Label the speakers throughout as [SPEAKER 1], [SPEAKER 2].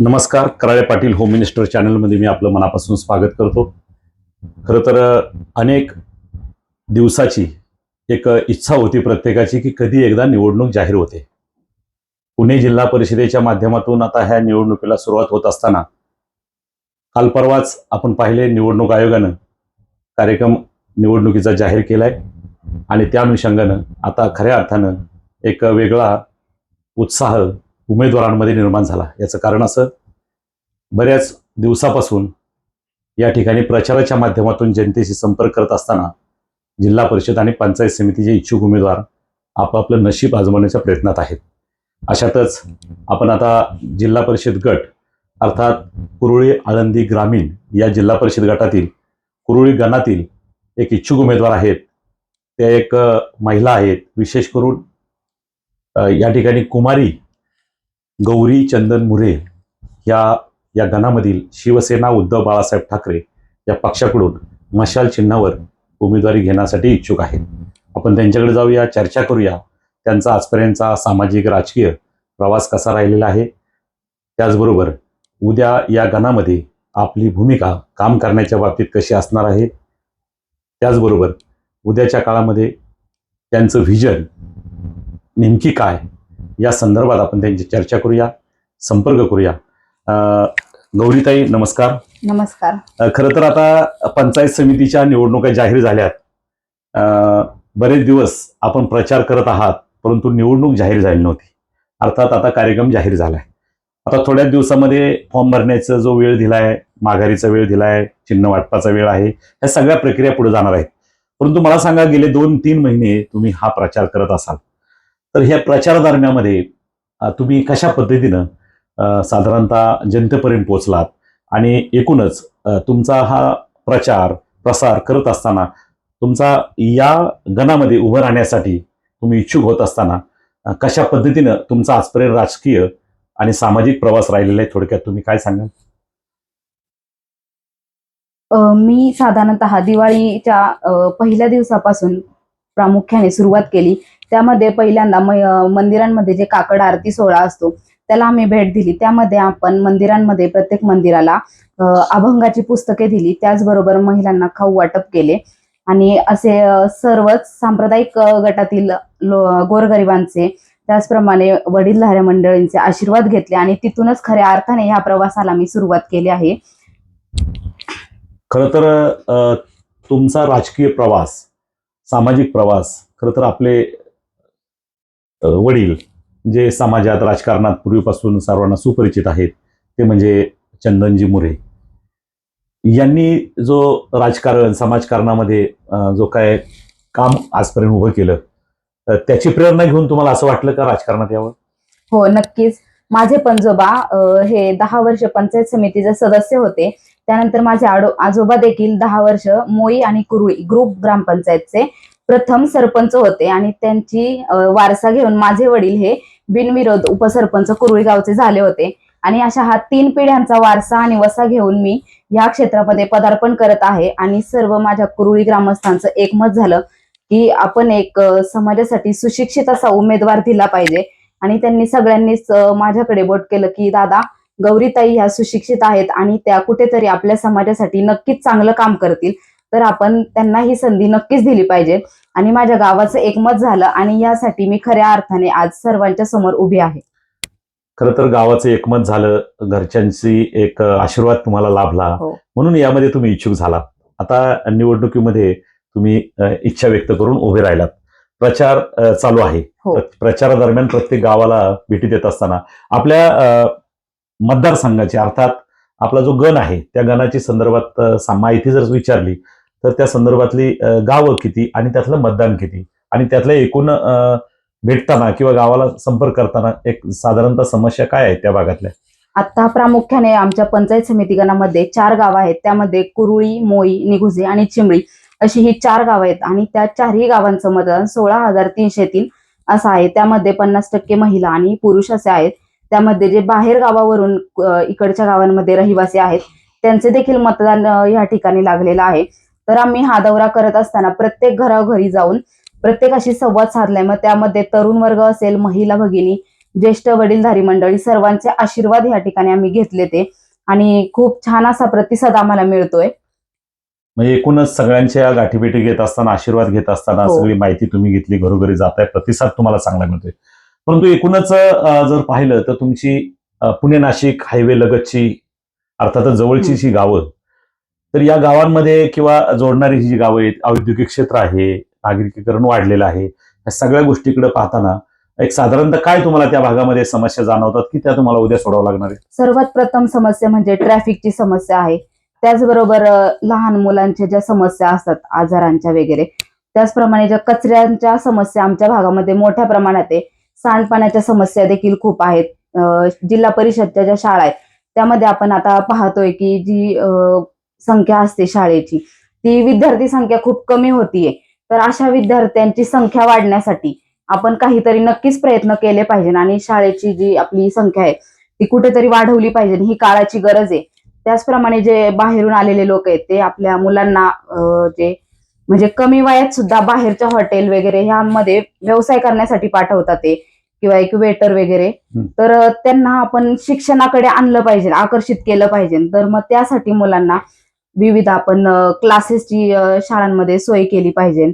[SPEAKER 1] नमस्कार Karale Patil home minister चॅनलमध्ये मी आपलं मनापासून स्वागत करतो. खरं तर अनेक दिवसाची एक इच्छा होती प्रत्येकाची की कधी एकदा निवडणूक जाहीर होते. पुणे जिल्हा परिषदेच्या माध्यमातून आता ह्या निवडणुकीला सुरुवात होत असताना काल परवाच आपण पाहिले निवडणूक आयोगानं कार्यक्रम निवडणुकीचा जाहीर केला आहे आणि त्या अनुषंगानं आता खऱ्या अर्थानं एक वेगळा उत्साह उमेदवारांमध्ये निर्माण झाला. याचं कारण असं बऱ्याच दिवसापासून या ठिकाणी प्रचाराच्या माध्यमातून जनतेशी संपर्क करत असताना जिल्हा परिषद आणि पंचायत समितीचे इच्छुक उमेदवार आपापलं नशीब आजमावण्याच्या प्रयत्नात आहेत. अशातच आपण आता जिल्हा परिषद गट अर्थात कुरुळी आळंदी ग्रामीण या जिल्हा परिषद गटातील कुरुळी गणातील एक इच्छुक उमेदवार आहेत. त्या एक महिला आहेत. विशेष करून या ठिकाणी कुमारी गौरी चंदन मुरे या या गणामधील शिवसेना उद्धव बाळासाहेब ठाकरे या पक्षाकडून मशाल चिन्हावर उमेदवारी घेण्यासाठी इच्छुक आहेत. आपण त्यांच्याकडे जाऊया चर्चा करूया. त्यांचा आजपर्यंतचा सामाजिक राजकीय प्रवास कसा राहिलेला आहे? त्याचबरोबर उद्या या गणामध्ये आपली भूमिका काम करण्याच्या बाबतीत कशी असणार आहे? त्याचबरोबर उद्याच्या काळामध्ये त्यांचं व्हिजन नेमकी काय? या संदर्भात आपण त्यांची चर्चा करूया संपर्क करूया. गौरीताई नमस्कार.
[SPEAKER 2] नमस्कार.
[SPEAKER 1] खरं तर आता पंचायत समितीच्या निवडणुका जाहीर झाल्यात. बरेच दिवस आपण प्रचार करत आहात परंतु निवडणूक जाहीर झाली नव्हती. अर्थात आता कार्यक्रम जाहीर झालाय. आता थोड्याच दिवसामध्ये फॉर्म भरण्याचा जो वेळ दिलाय माघारीचा वेळ दिलाय चिन्ह वाटपाचा वेळ आहे ह्या सगळ्या प्रक्रिया पुढे जाणार आहेत. परंतु मला सांगा गेले दोन तीन महिने तुम्ही हा प्रचार करत असाल. तर ह्या प्रचार दरम्यामध्ये तुम्ही कशा पद्धतीनं साधारणतः जनतेपर्यंत पोहोचलात? आणि एकूणच तुमचा हा प्रचार प्रसार करत असताना तुमचा या गणामध्ये उभं राहण्यासाठी तुम्ही इच्छुक होत असताना कशा पद्धतीनं तुमचा आजपर्यंत राजकीय आणि सामाजिक प्रवास राहिलेला आहे थोडक्यात तुम्ही काय सांगाल?
[SPEAKER 2] मी साधारणतः दिवाळीच्या पहिल्या दिवसापासून प्रामुख्याने सुरुवात केली. त्यामध्ये पहिल्यांदा मंदिरांमध्ये जे काकड आरती सोहळा असतो त्याला आम्ही भेट दिली. त्यामध्ये आपण मंदिरांमध्ये प्रत्येक मंदिराला अभंगाची पुस्तके दिली. त्याचबरोबर महिलांना खाऊ वाटप केले. आणि असे सर्वच सांप्रदायिक गटातील गोरगरिबांचे त्याचप्रमाणे वडीलधाऱ्या मंडळींचे आशीर्वाद घेतले. आणि तिथूनच खऱ्या अर्थाने ह्या प्रवासाला मी सुरुवात केली आहे.
[SPEAKER 1] खर तर तुमचा राजकीय प्रवास सामाजिक प्रवास खर तर आपले वडील जे समाजात राजकारणात पूर्वीपासून सर्वांना सुपरिचित आहेत ते म्हणजे चंदनजी मुरे. यांनी जो राजकारण समाजकारणामध्ये जो काय काम आजपर्यंत उभं केलं त्याची प्रेरणा घेऊन तुम्हाला असं वाटलं का राजकारणात यावं?
[SPEAKER 2] हो नक्कीच. माझे पंजोबा हे दहा वर्ष पंचायत समितीचे सदस्य होते. त्यानंतर माझे आडो आजोबा देखील दहा वर्ष मोई आणि कुरुई ग्रुप ग्रामपंचायतचे. प्रथम सरपंच होते आणि त्यांची वारसा घेऊन माझे वडील हे बिनविरोध उपसरपंच कुरुळी गावचे झाले होते. आणि अशा हा तीन पिढ्यांचा वारसा आणि वसा घेऊन मी या क्षेत्रामध्ये पदार्पण करत आहे आणि सर्व माझ्या कुरुळी ग्रामस्थांचं एकमत झालं की आपण एक समाजासाठी सुशिक्षित असा उमेदवार दिला पाहिजे. आणि त्यांनी सगळ्यांनीच माझ्याकडे बोट केलं की दादा गौरीताई ह्या सुशिक्षित आहेत आणि त्या कुठेतरी आपल्या समाजासाठी नक्कीच चांगलं काम करतील. तर आपण त्यांना ही संधी नक्कीच दिली पाहिजे. आणि माझ्या गावाचं एकमत झालं आणि यासाठी मी खऱ्या अर्थाने आज सर्वांच्या समोर उभी आहे.
[SPEAKER 1] खरं तर गावाचं एकमत झालं घरच्यांची एक आशीर्वाद तुम्हाला लाभला.
[SPEAKER 2] हो.
[SPEAKER 1] म्हणून यामध्ये तुम्ही इच्छुक झाला आता निवडणुकीमध्ये तुम्ही इच्छा व्यक्त करून उभे राहिलात. प्रचार चालू आहे.
[SPEAKER 2] हो.
[SPEAKER 1] प्र- प्रचारादरम्यान प्रत्येक गावाला भेटी देत असताना आपल्या मतदारसंघाची अर्थात आपला जो गण आहे त्या गणाची संदर्भात माहिती जर विचारली तर त्या संदर्भातली गावं किती आणि त्यातलं मतदान किती? आणि त्यातल्या एकूण भेटताना किंवा गावाला संपर्क करताना एक साधारणतः समस्या काय आहे त्या भागातल्या?
[SPEAKER 2] आता प्रामुख्याने आमच्या पंचायत समिती गणामध्ये चार गावं आहेत. त्यामध्ये कुरुळी मोई निघुजे आणि चिमळी अशी ही चार गावं आहेत. आणि त्या चारही गावांचं मतदान सोळा हजार तीनशे तीन असं आहे. त्यामध्ये पन्नास टक्के महिला आणि पुरुष असे आहेत. त्यामध्ये जे बाहेर गावावरून इकडच्या गावांमध्ये रहिवासी आहेत त्यांचे देखील मतदान या ठिकाणी लागलेलं आहे. तर आम्ही हा दौरा करत असताना प्रत्येक घरोघरी जाऊन प्रत्येकाशी संवाद साधलाय मग त्यामध्ये तरुण वर्ग असेल महिला भगिनी ज्येष्ठ वडीलधारी मंडळी सर्वांचे आशीर्वाद या ठिकाणी आम्ही घेतले ते आणि खूप छान असा प्रतिसाद आम्हाला मिळतोय
[SPEAKER 1] म्हणजे एकूणच सगळ्यांच्या गाठीभेटी घेत असताना आशीर्वाद घेत असताना
[SPEAKER 2] हो.
[SPEAKER 1] सगळी माहिती तुम्ही घेतली घरोघरी जाताय प्रतिसाद तुम्हाला चांगला मिळतोय परंतु एकूणच जर पाहिलं तर तुमची पुणे नाशिक हायवे लगतची अर्थातच जवळची. जी गावं तर या गावांमध्ये किंवा जोडणारी ही जी गावं आहेत औद्योगिक क्षेत्र आहे नागरिकीकरण वाढलेलं आहे या सगळ्या गोष्टीकडे पाहताना एक साधारणतः काय तुम्हाला त्या भागामध्ये समस्या जाणवतात की त्या तुम्हाला उद्या सोडावं लागणार आहे?
[SPEAKER 2] सर्वात प्रथम समस्या म्हणजे ट्रॅफिकची समस्या आहे. त्याचबरोबर लहान मुलांच्या ज्या समस्या असतात आजारांच्या वगैरे त्याचप्रमाणे ज्या कचऱ्यांच्या समस्या आमच्या भागामध्ये मोठ्या प्रमाणात आहे. सांडपाण्याच्या समस्या देखील खूप आहेत. जिल्हा परिषदच्या ज्या शाळा आहेत त्यामध्ये आपण आता पाहतोय की जी संख्या असते शाळेची. ती विद्यार्थी संख्या खूप कमी होतीये. तर अशा विद्यार्थ्यांची संख्या वाढण्यासाठी आपण काहीतरी नक्कीच प्रयत्न केले पाहिजे आणि शाळेची जी आपली संख्या आहे ती कुठेतरी वाढवली पाहिजे. ही काळाची गरज आहे. त्याचप्रमाणे जे बाहेरून आलेले लोक आहेत ते आपल्या मुलांना जे म्हणजे कमी वयात सुद्धा बाहेरच्या हॉटेल वगैरे ह्यामध्ये व्यवसाय करण्यासाठी पाठवतात ते किंवा एक वेटर वगैरे. तर त्यांना आपण शिक्षणाकडे आणलं पाहिजे आकर्षित केलं पाहिजे. तर मग त्यासाठी मुलांना विविध आपण क्लासेसची शाळांमध्ये सोय केली पाहिजे.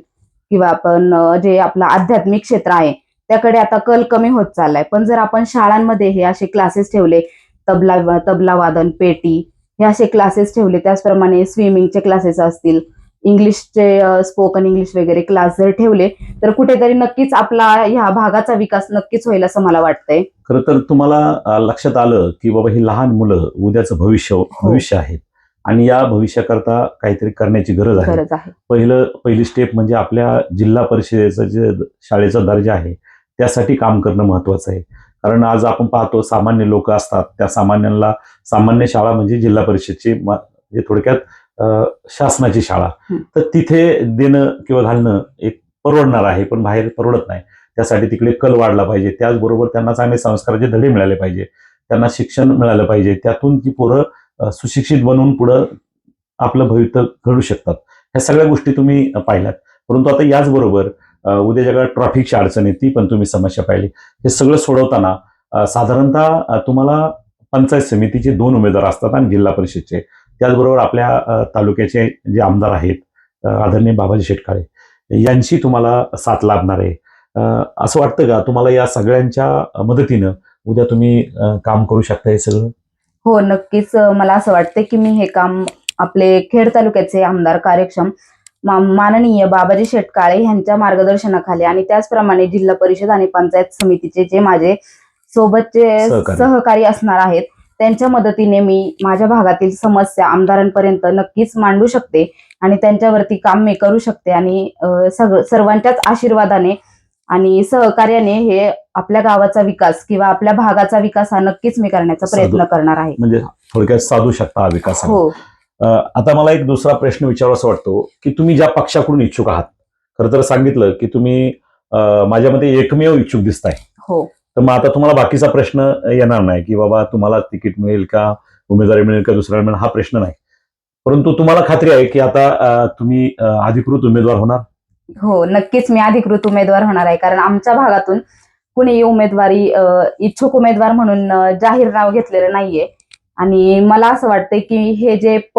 [SPEAKER 2] किंवा आपण जे आपलं आध्यात्मिक क्षेत्र आहे त्याकडे आता कल कमी होत चाललाय. पण जर आपण शाळांमध्ये हे असे क्लासेस ठेवले तबला तबला वादन पेटी हे असे क्लासेस ठेवले त्याचप्रमाणे स्विमिंगचे क्लासेस असतील इंग्लिशचे स्पोकन इंग्लिश वगैरे क्लास जर ठेवले तर कुठेतरी नक्कीच आपला ह्या भागाचा विकास नक्कीच होईल असं मला वाटतंय.
[SPEAKER 1] खरं तर तुम्हाला लक्षात आलं की बाबा ही लहान मुलं उद्याचं भविष्य
[SPEAKER 2] हो.
[SPEAKER 1] भविष्य आहेत. आणि या भविष्याकरता काहीतरी करण्याची गरज आहे.
[SPEAKER 2] गरज आहे.
[SPEAKER 1] पहिलं पहिली स्टेप म्हणजे आपल्या जिल्हा परिषदेचं जे शाळेचा दर्जा आहे त्यासाठी काम करणं महत्वाचं आहे. कारण आज आपण पाहतो सामान्य लोक असतात. त्या सामान्यांना सामान्य शाळा म्हणजे जिल्हा परिषदची म्हणजे थोडक्यात शासनाची शाळा. तर तिथे देणं किंवा घालणं एक परवडणार आहे पण बाहेर परवडत नाही. त्यासाठी तिकडे कल वाढला पाहिजे. त्याचबरोबर त्यांना चांगले संस्काराचे धडे मिळाले पाहिजे. त्यांना शिक्षण मिळालं पाहिजे. त्यातून ती पोरं सुशिक्षित बनवून पुढं आपलं भवितव्य घडू शकतात. ह्या सगळ्या गोष्टी तुम्ही पाहिल्यात परंतु आता याचबरोबर उद्या जगात ट्रॅफिकची अडचण आहे ती पण तुम्ही समस्या पाहिली. हे सगळं सोडवताना साधारणतः तुम्हाला पंचायत समितीचे दोन उमेदवार असतात आणि जिल्हा परिषदचे. त्याचबरोबर आपल्या तालुक्याचे जे आमदार आहेत आदरणीय बाबाजी शेटकाळे यांची तुम्हाला साथ लाभणार आहे. असं वाटतं का? तुम्हाला या सगळ्यांच्या मदतीनं उद्या तुम्ही काम करू शकता हे सगळं?
[SPEAKER 2] हो नक्कीच मला असं वाटतं की मी हे काम आपले खेड तालुक्याचे आमदार कार्यक्षम माननीय बाबाजी शेटकाळे यांच्या मार्गदर्शनाखाली आणि त्याचप्रमाणे जिल्हा परिषद आणि पंचायत समितीचे जे माझे सोबतचे
[SPEAKER 1] सहकारी.
[SPEAKER 2] असणार आहेत त्यांच्या मदतीने मी माझ्या भागातील समस्या आमदारांपर्यंत नक्कीच मांडू शकते आणि त्यांच्यावरती काम मी करू शकते आणि सगळं सर्वांच्याच आशीर्वादाने आणि सहकार्याने हे आपल्या गावाचा विकास किंवा आपल्या भागाचा विकास हा नक्कीच मी करण्याचा प्रयत्न करणार आहे.
[SPEAKER 1] म्हणजे थोडक्यात साधू शकता हा विकास.
[SPEAKER 2] हो.
[SPEAKER 1] आता मला एक दुसरा प्रश्न विचारावासा वाटतो की तुम्ही ज्या पक्षाकडून इच्छुक आहात खरं तर सांगितलं की तुम्ही अं, माझ्यामध्ये एकमेव इच्छुक दिसताय.
[SPEAKER 2] हो.
[SPEAKER 1] तर मग आता तुम्हाला बाकीचा प्रश्न येणार नाही की बाबा तुम्हाला तिकीट मिळेल का उमेदवारी मिळेल का दुसऱ्याला मिळेल हा प्रश्न नाही. परंतु तुम्हाला खात्री आहे की आता तुम्ही अधिकृत उमेदवार होणार.
[SPEAKER 2] हो नक्कीच मी अधिकृत उमेदवार होणार आहे. कारण आमच्या भागातून कुणीही उमेदवारी अ, इच्छुक उमेदवार म्हणून जाहीर नाव घेतलेलं नाहीये. आणि मला असं वाटतंय की हे जे पद